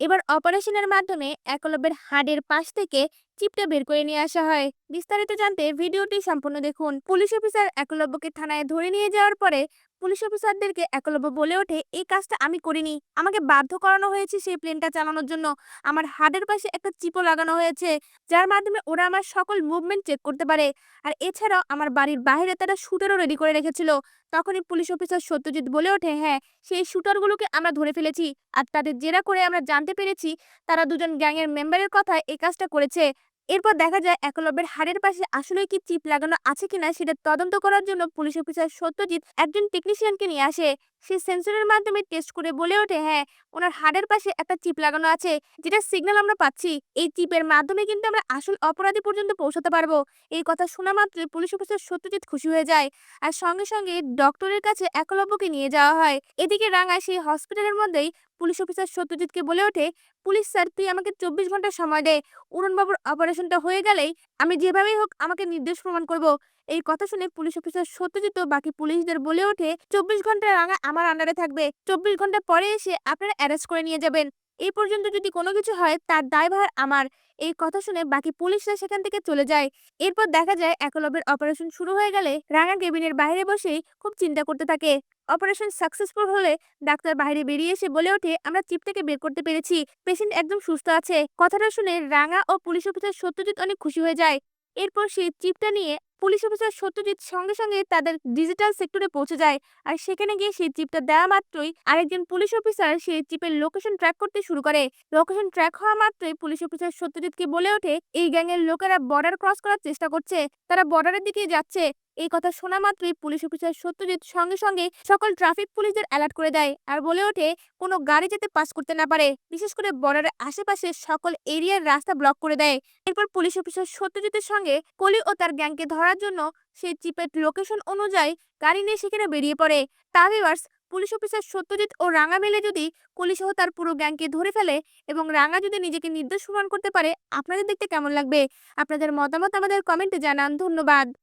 এবার অপারেশনের মাধ্যমে একলব্যের হাড়ের পাশ থেকে চিপটা বের করে নিয়ে আসা হয়। বিস্তারিত জানতে ভিডিওটি সম্পূর্ণ দেখুন। পুলিশ অফিসার একলব্যকে থানায় ধরে নিয়ে যাওয়ার পরে পুলিশ অফিসারদেরকে একলব্য বলে ওঠে, এই কাজটা আমি করিনি। আমাকে বাধ্য করানো হয়েছে সেই প্লেনটা চালানোর জন্য। আমার হাড়ের পাশে একটা চিপও লাগানো হয়েছে, যার মাধ্যমে ওরা আমার সকল মুভমেন্ট চেক করতে পারে। আর এছাড়াও আমার বাড়ির বাইরে তারা শুটারও রেডি করে রেখেছিল। তখনই পুলিশ অফিসার সত্যজিৎ বলে ওঠে হ্যাঁ সেই শুটারগুলোকে আমরা ধরে ফেলেছি। আর তাদের জেরা করে আমরা জানতে পেরেছি, তারা দুজন গ্যাংয়ের মেম্বারের কথায় এই কাজটা করেছে। এরপর দেখা যায় একলব্যের হাড়ের পাশে আসলে কি চিপ লাগানো আছে কিনা সেটা তদন্ত করার জন্য পুলিশ অফিসার সত্যজিৎ একজন টেকনিশিয়ানকে নিয়ে আসে। সে সেন্সরের মাধ্যমে টেস্ট করে বলে ওঠে হ্যাঁ ওনার হাড়ের পাশে একটা চিপ লাগানো আছে যেটা সিগন্যাল আমরা পাচ্ছি। এই চিপের মাধ্যমে কিন্তু আমরা আসল অপরাধী পর্যন্ত পৌঁছাতে পারব। এই কথা শোনা মাত্রই পুলিশ অফিসার সত্যজিৎ খুশি হয়ে যায়। আর সঙ্গে সঙ্গে ডক্টরের কাছে একলব্যকে নিয়ে যাওয়া হয়। এদিকে রাঙা সেই হসপিটালের মধ্যেই পুলিশ অফিসার সত্যজিৎকে বলে ওঠে, পুলিশ স্যার, তুই আমাকে চব্বিশ ঘণ্টা সময় দে। উড়নবাবুর অপারেশনটা হয়ে গেলেই আমি যেভাবেই হোক আমাকে নির্দেশ প্রমাণ করব। এই কথা শুনে পুলিশ অফিসার সত্যজিৎ বাকি পুলিশদের বলে ওঠে, চব্বিশ ঘণ্টা রাঙা আমার আন্ডারে থাকবে। চব্বিশ ঘণ্টা পরে এসে আপনারা অ্যারেস্ট করে নিয়ে যাবেন। এই পর্যন্ত যদি কোনো কিছু হয়, তার দায়ভার আমার। এই কথা শুনে বাকি পুলিশরা সেখান থেকে চলে যায়। এরপর দেখা যায়, একলব্যের অপারেশন শুরু হয়ে গেলে রাঙা কেবিনের বাইরে বসেই খুব চিন্তা করতে থাকে। অপারেশন সাকসেসফুল হলে ডাক্তার বাইরে বেরিয়ে এসে বলে ওঠে, আমরা চিপ থেকে বের করতে পেরেছি পেশেন্ট একদম সুস্থ আছে। কথাটা শুনে রাঙা ও পুলিশ অফিসার সত্যজিৎ অনেক খুশি হয়ে যায়। এরপর সেই চিপটা নিয়ে পুলিশ অফিসার সত্যজিৎ সঙ্গে সঙ্গে তাদের ডিজিটাল সেক্টরে পৌঁছে যায়। আর সেখানে গিয়ে সেই চিপটা দেওয়া মাত্রই আরেকজন পুলিশ অফিসার সেই চিপের লোকেশন ট্র্যাক করতে শুরু করে। লোকেশন ট্র্যাক হওয়া মাত্রই পুলিশ অফিসার সত্যজিৎকে বলে ওঠে, এই গ্যাংয়ের লোকেরা বর্ডার ক্রস করার চেষ্টা করছে। তারা বর্ডারের দিকে যাচ্ছে। এই কথা শোনা মাত্রই পুলিশ অফিসার সত্যজিৎ সঙ্গে সঙ্গে সকল ট্রাফিক পুলিশদের অ্যালার্ট করে দেয় আর বলে ওঠে, কোনো গাড়ি যাতে পাস করতে না পারে। বিশেষ করে বর্ডারের আশেপাশে সকল এরিয়ার রাস্তা ব্লক করে দেয়। এরপর পুলিশ অফিসার সত্যজিতের সঙ্গে কলি ও তার গ্যাংকে ধরার জন্য সেই চিপের লোকেশন অনুযায়ী গাড়ি নিয়ে সেখানে বেরিয়ে পড়ে। তাভিওয়ার্স পুলিশ অফিসার সত্যজিৎ ও রাঙা মেলে যদি কলিসহ তার পুরো গ্যাংকে ধরে ফেলে এবং রাঙা যদি নিজেকে নির্দোষ প্রমাণ করতে পারে, আপনাদের দেখতে কেমন লাগবে? আপনাদের মতামত আমাদের কমেন্টে জানান। ধন্যবাদ।